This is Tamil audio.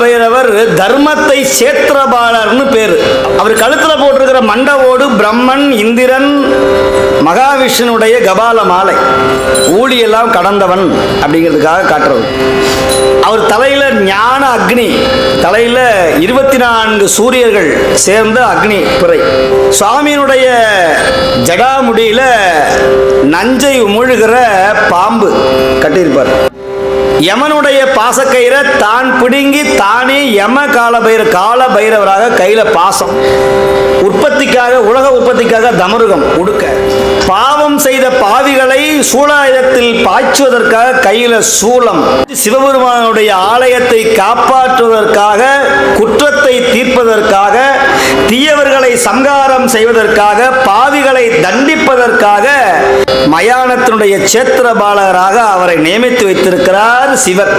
பைரவர் தர்மத்தை சேத்திரபாலர்னு பேர். அவர் கழுத்தில் போட்டிருக்கிற மண்டவோடு பிரம்மன் இந்திரன் மகாவிஷ்ணுடைய கபால மாலை. ஊழியெல்லாம் கடந்தவன் அப்படிங்கிறதுக்காக காட்டுறவர். அவர் தலையில் ஞான அக்னி தலையில் இருபத்தி நான்கு சூரியர்கள் சேர்ந்த அக்னி பிறை சுவாமியினுடைய ஜடாமுடியில் நஞ்சை உமிழுகிற பாம்பு கட்டியிருப்பார். யமனுடைய பாசக்கயிறை தான் பிடுங்கி தானே யம கால பைர கால பைரவராக கையில பாசம். உற்பத்திக்காக உலக உற்பத்திக்காக தமருகம் உடுக்க. பாவம் செய்த பாவிகளை சூலாயுதத்தில் பாய்ச்சுவதற்காக கையில சூலம். சிவபெருமானுடைய ஆலயத்தை காப்பாற்றுவதற்காக குற்றத்தை தீர்ப்பதற்காக தீயவர்களை சங்காரம் செய்வதற்காக பாவிகளை தண்டிப்பதற்காக மயானத்தினுடைய சேத்திரபாலகராக அவரை நியமித்து வைத்திருக்கிறார் சிவர்